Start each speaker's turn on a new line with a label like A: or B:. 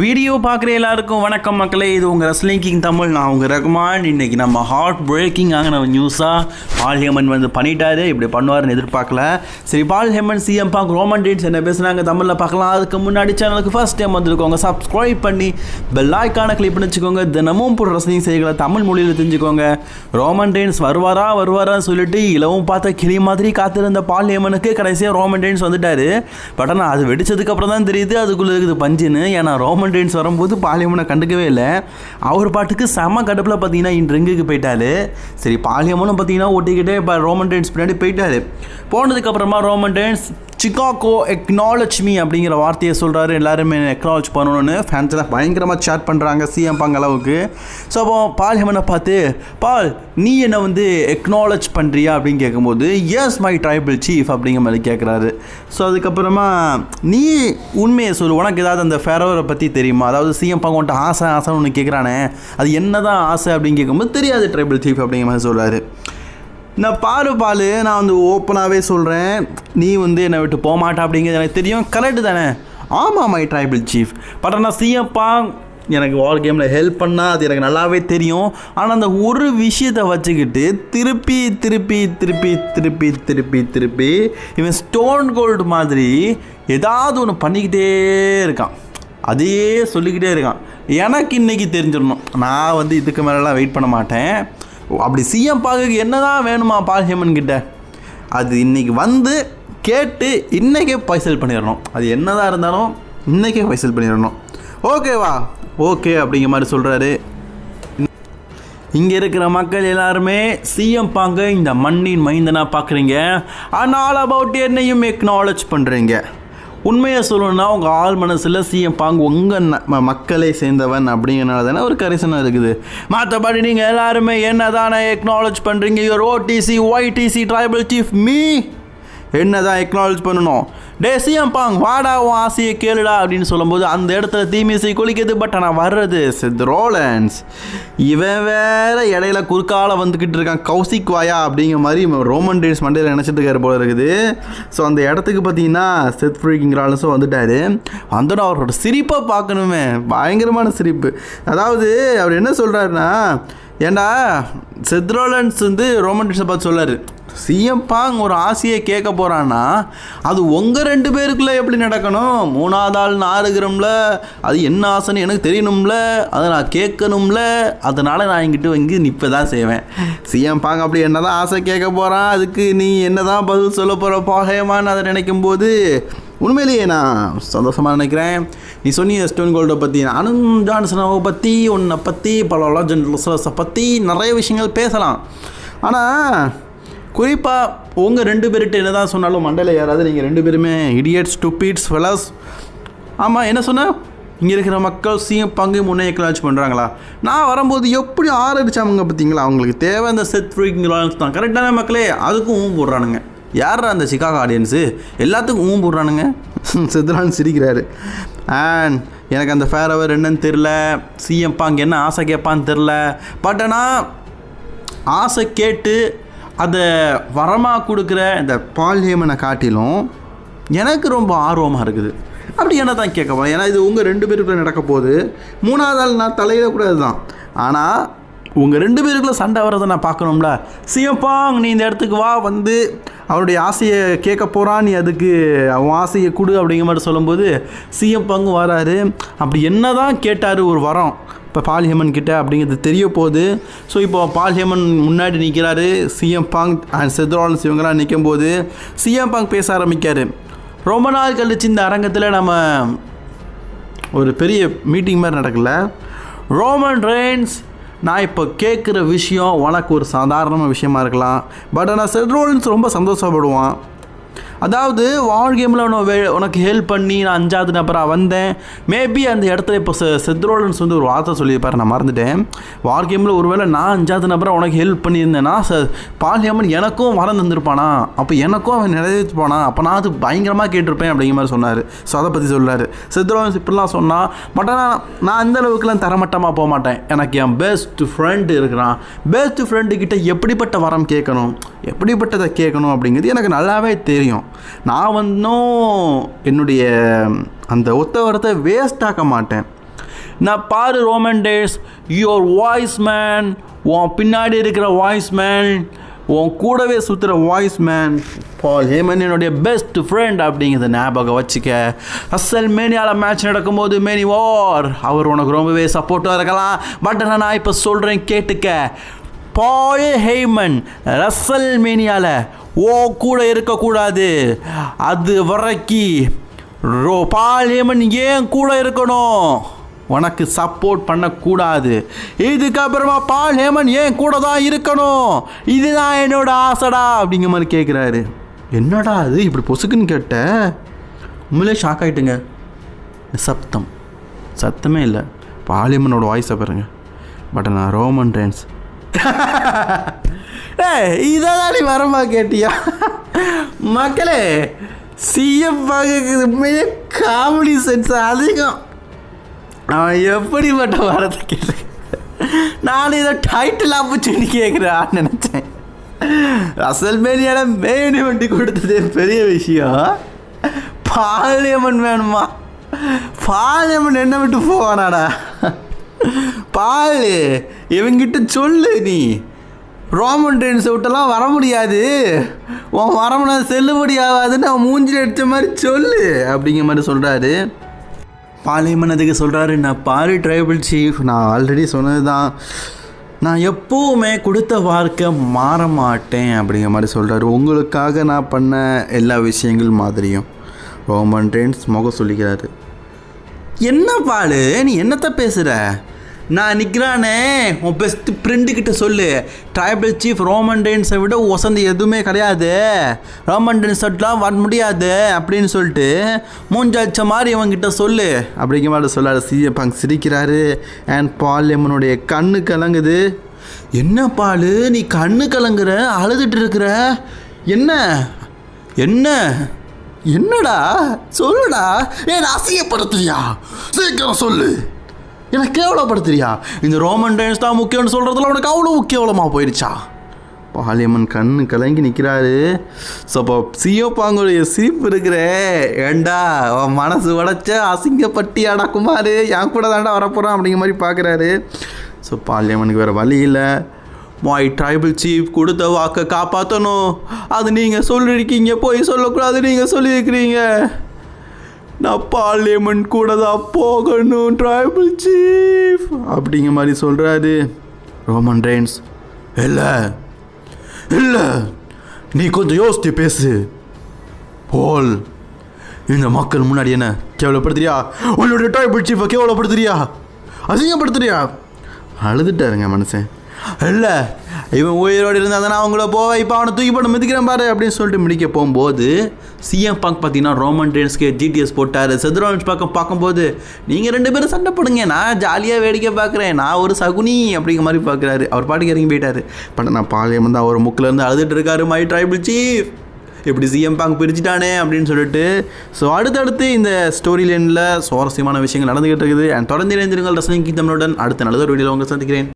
A: Video பார்க்குற எல்லாருக்கும் வணக்கம் மக்களே. இது உங்கள் ரெஸ்லிங் கிங் தமிழ். நான் உங்கள் ரகுமான். இன்னைக்கு நம்ம ஹார்ட் பிரேக்கிங் ஆகின நியூஸாக பால் ஹேமன் வந்து பண்ணிட்டாரு. இப்படி பண்ணுவார்னு எதிர்பார்க்கல. சரி Paul Heyman CM Punk Roman deeds என்ன பேசுனாங்க தமிழில் பார்க்கலாம். அதுக்கு முன்னாடி சேனலுக்கு ஃபர்ஸ்ட் டைம் வந்துருக்கோங்க. சப்ஸ்கிரைப் பண்ணி பெல் ஐக்கானை கிளிக் பண்ணி வச்சுக்கோங்க தினமும் போடுற ரஸ்லிங் செய்திகளை தமிழ் மொழியில் தெரிஞ்சுக்கோங்க. ரோமன் டீன்ஸ் வருவாரா வருவாரான்னு சொல்லிட்டு இளவும் பார்த்த கிளி மாதிரி காத்திருந்த பால் ஹேமனுக்கு கடைசியாக ரோமன் டேன்ஸ் வந்துட்டாரு. பட் ஆனால் அது வெடிச்சதுக்கப்புறம் தான் தெரியுது. அதுக்குள்ளே இருக்குது பஞ்சுன்னு. ஏன்னா ரோமன் டேன்ஸ் வரும்போது பாலியமனை கண்டுக்கவே இல்லை. அவர் பாட்டுக்கு செம கடுப்பில் பார்த்தீங்கன்னா இன் ரிங்குக்கு போயிட்டாரு. சரி பாலியமனும் பார்த்தீங்கன்னா ஒட்டிக்கிட்டே இப்போ ரோமன் டேன்ஸ் பின்னாடி போயிட்டாரு. போனதுக்கப்புறமா Roman Reigns Chicago acknowledge me அப்படிங்கிற வார்த்தையை சொல்கிறாரு எல்லாருமே எக்னாலஜ் பண்ணணும்னு ஃபேன்ஸ்லாம் பயங்கரமாக சேட் பண்ணுறாங்க சிஎம் பாங்க அளவுக்கு. ஸோ அப்போ பால் ஹெமனை பார்த்து பால் நீ என்னை வந்து எக்னாலஜ் பண்ணுறியா அப்படின்னு கேட்கும்போது எஸ் மை ட்ரைபிள் சீஃப் அப்படிங்கிற மாதிரி கேட்குறாரு ஸோ அதுக்கப்புறமா நீ உண்மையை சொல்லு. உனக்கு ஏதாவது அந்த ஃபெரோரை பற்றி தெரியுமா? அதாவது சிஎம் பாங்க வந்துட்டு ஆசை ஆசைன்னு ஒன்று கேட்குறானே அது என்ன தான் ஆசை? அப்படின்னு கேட்கும்போது தெரியாது ட்ரைபிள் சீஃப் அப்படிங்கிற மாதிரி சொல்கிறாரு நான் பாரு பாலு நான் வந்து ஓப்பனாகவே சொல்கிறேன் நீ வந்து என்னை விட்டு போக மாட்டா அப்படிங்கிறது எனக்கு தெரியும். கரெக்டு தானே? ஆமாம் மை ட்ரைபிள் சீஃப் பட் ஆனால் சிஎப்பா எனக்கு வால் கேமில் ஹெல்ப் பண்ணால் அது எனக்கு நல்லாவே தெரியும். ஆனால் அந்த ஒரு விஷயத்தை வச்சுக்கிட்டு திருப்பி திருப்பி திருப்பி திருப்பி திருப்பி திருப்பி இவன் ஸ்டோன் கோல்டு மாதிரி ஏதாவது ஒன்று பண்ணிக்கிட்டே இருக்கான். அதையே சொல்லிக்கிட்டே இருக்கான். எனக்கு இன்னைக்கு தெரிஞ்சிடணும். நான் வந்து இதுக்கு மேலெலாம் வெயிட் பண்ண மாட்டேன். அப்படி சிஎம் பாகுக்கு என்னதான் வேணுமா பால் ஹேமன் கிட்ட? அது இன்னைக்கு வந்து கேட்டு இன்னைக்கே பைசல் பண்ணிடணும். அது என்னதான் இருந்தாலும் இன்னைக்கே பைசல் பண்ணிடணும். ஓகேவா ஓகே அப்படிங்கிற மாதிரி சொல்கிறாரு இங்கே இருக்கிற மக்கள் எல்லாருமே சிஎம் பாங்க இந்த மண்ணின் மைந்தனாக பார்க்குறீங்க ஆனால் அபவுட் என்னையும் எக்னாலஜ் பண்ணுறீங்க உண்மையை சொல்லணும்னா உங்கள் ஆள் மனசில் சிஎம் பாங்க உங்கள் மக்களை சேர்ந்தவன் அப்படிங்கிறனால தானே ஒரு கரிசனம் இருக்குது. மற்றபடி நீங்கள் எல்லாருமே என்ன தானே எக்னாலஜ் பண்ணுறீங்க யுவர் ஓடிசி ஒய்டிசி ட்ரைபல் சீஃப் மீ என்ன தான் எக்னாலஜ் பண்ணணும்? டே சிஎம் பாங் வாடா உன் ஆசையை கேளுடா அப்படின்னு சொல்லும்போது அந்த இடத்துல தீமிசை குளிக்குது பட் ஆனால் வர்றது சித் ரோலன்ஸ். இவன் வேற இடையில குறுக்கால வந்துக்கிட்டு இருக்கான் கௌசிக் வாயா அப்படிங்கிற மாதிரி ரோமன் டேஸ் மண்டையில் நினச்சிட்டு இருக்காரு போல இருக்குது. ஸோ அந்த இடத்துக்கு பார்த்தீங்கன்னா செத் ஃப்ரீக்கிங் ராலன்ஸும் வந்துட்டாரு. வந்துடும் அவரோட சிரிப்பை பார்க்கணுமே. பயங்கரமான சிரிப்பு. அதாவது அவர் என்ன சொல்கிறாருன்னா ஏண்டா செத்ரோலன்ஸ் வந்து ரோமன் டேஸை பார்த்து சொல்லார். சிஎம் பாங் ஒரு ஆசையை கேட்க போகிறான்னா அது உங்கள் ரெண்டு பேருக்குள்ளே எப்படி நடக்கணும்? மூணாவது ஆள் நாறுகிறோம்ல அது என்ன ஆசைன்னு எனக்கு தெரியணும்ல அதை நான் கேட்கணும்ல அதனால் நான் எங்கிட்ட இங்கே நிற்ப தான் செய்வேன் சிஎம் பாங் அப்படி என்ன தான் ஆசை கேட்க போகிறான் அதுக்கு நீ என்ன தான் பதில் சொல்ல போகிற போகையமான்னு அதை நினைக்கும் போது உண்மையிலேயே நான் சந்தோஷமாக நினைக்கிறேன். நீ சொன்னிய ஸ்டோன் கோல்டை பற்றி நானும் ஜான்சனாவை பற்றி உன்னை பற்றி பல ஜென்ரல்ஸை பற்றி நிறைய விஷயங்கள் பேசலாம். ஆனால் குறிப்பாக உங்கள் ரெண்டு பேர்கிட்ட என்ன தான் சொன்னாலும் மண்டல யாராவது நீங்கள் ரெண்டு பேருமே இடியட்ஸ் ஸ்டூபிட்ஸ் ஃபெலாஸ் ஆமாம் என்ன சொன்ன? இங்கே இருக்கிற மக்கள் சீம் பங்கு முன்னே பண்ணுறாங்களா நான் வரும்போது எப்படி ஆரடிச்சாங்க பார்த்தீங்களா? அவங்களுக்கு தேவை அந்த செத் ஃப்ரீக்கிங் தான். கரெக்டான மக்களே? அதுக்கும் ஊம் போடுறானுங்க. யார் அந்த சிகாகோ ஆடியன்ஸு எல்லாத்துக்கும் ஊம் போடுறானுங்க. செத்ரான் சிரிக்கிறாரு. அண்ட் எனக்கு அந்த ஃபேர் அவர் என்னன்னு தெரில சிஎம் பாங்க என்ன ஆசை கேட்பான்னு தெரில பட் ஆனால் ஆசை கேட்டு அதை வரமாக கொடுக்குற இந்த பால் ஹேமனை காட்டிலும் எனக்கு ரொம்ப ஆர்வமாக இருக்குது. அப்படி என்ன தான் கேட்க போகிறேன் ஏன்னா இது உங்கள் ரெண்டு பேருக்குள்ளே நடக்க போகுது. மூணாவது ஆள் நான் தலையிடக்கூடாது தான். ஆனால் உங்கள் ரெண்டு பேருக்குள்ளே சண்டை வரதை நான் பார்க்கணும்ல. சியப்பாங் நீ இந்த இடத்துக்கு வா வந்து அவருடைய ஆசையை கேட்க போகிறான் நீ அதுக்கு அவன் ஆசையை கொடு அப்படிங்கிற மாதிரி சொல்லும்போது சிஎம் பங்கு வராரு. அப்படி என்ன தான் கேட்டார் ஒரு வரம். இப்போ பால் ஹேமன் கிட்ட அப்படிங்கிறது தெரிய போகுது. ஸோ இப்போ பால் ஹேமன் முன்னாடி நிற்கிறாரு சிஎம் பாங் அண்ட் செத்ராலன்ஸ் இவங்கெல்லாம் நிற்கும் போது சிஎம் பாங் பேச ஆரம்பிக்கார். ரொம்ப நாள் கழிச்சு இந்த அரங்கத்தில் நம்ம ஒரு பெரிய மீட்டிங் மாதிரி நடக்கல. ரோமன் ரெயின்ஸ் நான் இப்போ கேட்குற விஷயம் உனக்கு ஒரு சாதாரண விஷயமா இருக்கலாம். பட் ஆனால் செட்ரோலின்ஸ் ரொம்ப சந்தோஷப்படுவான். அதாவது வார் கேமில் உன உனக்கு ஹெல்ப் பண்ணி நான் அஞ்சாவது நபராக வந்தேன். மேபி அந்த இடத்துல இப்போ செத்ரோலன்ஸ் வந்து ஒரு வார்த்தை சொல்லியிருப்பார் நான் மறந்துட்டேன். வார் கேமில் ஒருவேளை நான் அஞ்சாவது நபராக உனக்கு ஹெல்ப் பண்ணியிருந்தேன்னா ச பாலியம்மன் எனக்கும் வரம் தந்திருப்பானா? அப்போ எனக்கும் அவன் நிறைவேற்றிப்பானா? அப்போ நான் அது பயங்கரமாக கேட்டிருப்பேன் அப்படிங்கிற மாதிரி சொன்னார். ஸோ அதை பற்றி சொல்கிறார் செத்ரோலன்ஸ் இப்படிலாம் சொன்னால் பட் ஆனால் நான் அந்த அளவுக்குலாம் தரமட்டமாக போக மாட்டேன் எனக்கு என் பெஸ்ட் ஃப்ரெண்டு இருக்கிறான். பெஸ்ட் ஃப்ரெண்டு கிட்ட எப்படிப்பட்ட வரம் கேட்கணும்? எப்படிப்பட்டதை கேட்கணும் அப்படிங்கிறது எனக்கு நல்லாவே தெரியும். நான் வந்தும் என்னுடைய அந்த ஒத்தவரத்தை வேஸ்ட் ஆக்க மாட்டேன். நான் பாரு ரோமன் டேஸ் யுவர் வாய்ஸ் மேன் உன் பின்னாடி இருக்கிற வாய்ஸ் மேன் உன் கூடவே சுற்றுற வாய்ஸ் மேன் பால் ஹேமன் என்னுடைய பெஸ்ட் ஃப்ரெண்ட் அப்படிங்கிறத ஞாபகம் வச்சுக்க. அசல் மேனியால் மேட்ச் நடக்கும்போது மேனி வார் அவர் உனக்கு ரொம்பவே சப்போர்ட்டாக இருக்கலாம். பட் நான் இப்போ சொல்கிறேன் கேட்டுக்க. பால் ஹெய்மன் ரசல் மேனியால் ஓ கூட இருக்கக்கூடாது. அது வரைக்கி ரோ பால் ஹேமன் ஏன் கூட இருக்கணும்? உனக்கு சப்போர்ட் பண்ணக்கூடாது. இதுக்கப்புறமா பால் ஹேமன் ஏன் கூட தான் இருக்கணும்? இதுதான் என்னோட ஆசைடா அப்படிங்கிற மாதிரி கேட்குறாரு என்னடா அது இப்படி பொசுக்குன்னு கேட்ட? உண்மையிலே ஷாக் ஆகிட்டுங்க சப்தம் சத்தமே இல்லை. பாலியம்மனோட வாய்ஸை பாருங்கள் பட் நான் ரோமன் ரேன்ஸ் ஏய் இதான் நீ வரமா கேட்டியா? மக்களே சிஎம் உண்மையே காமெடி சென்ஸ் அதிகம். அவன் எப்படிப்பட்ட வரத்தை கேட்டு நான் இதை டைட்டில் ஆப்பர்ச்சுனிட்டி கேட்குறான்னு நினச்சேன். அசல் மேனியான மேனி வண்டி கொடுத்தது பெரிய விஷயம். பாலியம்மன் வேணுமா? பாலியம்மன் என்ன விட்டு போவானாடா? பால் இவங்கிட்ட சொல்லு நீ. ரோமன் ட்ரெயின்ஸை விட்டெல்லாம் வர முடியாது. உன் வரமுனா செல்லுபடி ஆகாதுன்னு அவன் மூஞ்சில் அடித்த மாதிரி சொல்லு அப்படிங்கிற மாதிரி சொல்கிறாரு பாலியம்மன் அதுக்கு சொல்கிறாரு நான் பாரி ட்ரைபிள் சீஃப் நான் ஆல்ரெடி சொன்னது தான் நான் எப்போவுமே கொடுத்த வார்த்தை மாற மாட்டேன் அப்படிங்கிற மாதிரி சொல்கிறாரு உங்களுக்காக நான் பண்ண எல்லா விஷயங்கள் மாதிரியும் ரோமன் ட்ரெயின்ஸ் முகம் சொல்லிக்கிறாரு என்ன பாலு? நீ என்னத்த பேசுகிற நான் நிற்கிறானே உன் பெஸ்ட் ஃப்ரெண்டுக்கிட்ட சொல்லு. ட்ரைபல் சீஃப் ரோமன் டென்ஸை விட வசந்தி எதுவுமே கிடையாது. ரோமன் டென்ஸ்லாம் வர முடியாது அப்படின்னு சொல்லிட்டு மூஞ்சாச்ச மாதிரி இவங்கிட்ட சொல்லு. அப்படிங்கிற மாதிரி சொல்லாரு சிஎ பங்க் சிரிக்கிறாரு. அண்ட் பால் எம்மனுடைய கண்ணு கலங்குது. என்ன பால் நீ கண்ணு கலங்குற அழுதுட்டு இருக்கிற? என்ன? என்ன? என்னடா? சொல்லுடா. ஏன் அசியப்படுத்துறியா சீக்கிரம் சொல்லு. என்ன கேவலப்படுத்துறியா? இந்த ரோமன் டைம்ஸ் தான் முக்கியம்னு சொல்கிறதுல உனக்கு அவ்வளோ கேவலமாக போயிடுச்சா பாலியம்மன் கண்ணு கலங்கி நிற்கிறாரு ஸோ அப்போ சியோப்பாங்களுடைய சிரிப்பு இருக்கிறே. ஏண்டா அவன் மனசு உடைச்ச அசிங்கப்பட்டியாடா குமார். என் கூட தாண்டா வரப்போகிறான் அப்படிங்கிற மாதிரி பார்க்குறாரு ஸோ பாலியம்மனுக்கு வேறு வழி இல்லை. மாய் ட்ரைபிள் சீஃப் கொடுத்த வாக்கை காப்பாற்றணும் அது நீங்கள் சொல்லியிருக்கீங்க போய் சொல்லக்கூடாது நீங்கள் சொல்லியிருக்கிறீங்க. நான் பார்லிமெண்ட் கூட தான் போகணும் ட்ரைபிள் சீஃப் அப்படிங்கிற மாதிரி சொல்கிறாரு ரோமன் ரெயின்ஸ் இல்லை இல்லை நீ கொஞ்சம் யோசித்து பேசு. போல் இந்த மக்கள் முன்னாடி என்ன கேவலப்படுத்துறியா? உன்னுடைய ட்ரைபிள் சீஃபை கேவலப்படுத்துறியா? அசிங்கப்படுத்துறியா? அழுதுட்டாருங்க மனுஷன். இல்லை இவன் உயிரோடு இருந்தால் தானே அவங்கள போவேன் இப்போ அவனை தூக்கி போட்டு மிதிக்கிறேன் பாரு அப்படின்னு சொல்லிட்டு மிடிக்க போகும்போது சிஎம் பங்க் பார்த்தீங்கன்னா ரோமன் ட்ரெயின்ஸ்க்கு ஜிடிஎஸ் போட்டார். செதுரோன்ஸ் பக்கம் பார்க்கும்போது நீங்கள் ரெண்டு பேரும் சண்டை போடுங்க நான் ஜாலியாக வேடிக்கை பார்க்குறேன் நான் ஒரு சகுனி அப்படிங்கிற மாதிரி பார்க்குறாரு. அவர் பாட்டுக்கு இறங்கி போயிட்டார். பட் நான் பாளையம் தான் அவர் முக்கில் இருந்து அழுதுட்டு இருக்காரு மை ட்ரைபிள் சீஃப் இப்படி சிஎம் பாங்க் பிரிச்சுட்டானே அப்படின்னு சொல்லிட்டு. ஸோ அடுத்தடுத்து இந்த ஸ்டோரி லைனில் சுவாரஸ்யமான விஷயங்கள் நடந்துகிட்டு இருக்குது. அண்ட் தொடர்ந்து இணைந்திருங்கள் ரசனை தமிழுடன் அடுத்த நல்ல ஒரு வீடியோவில் உங்களை சந்திக்கிறேன்.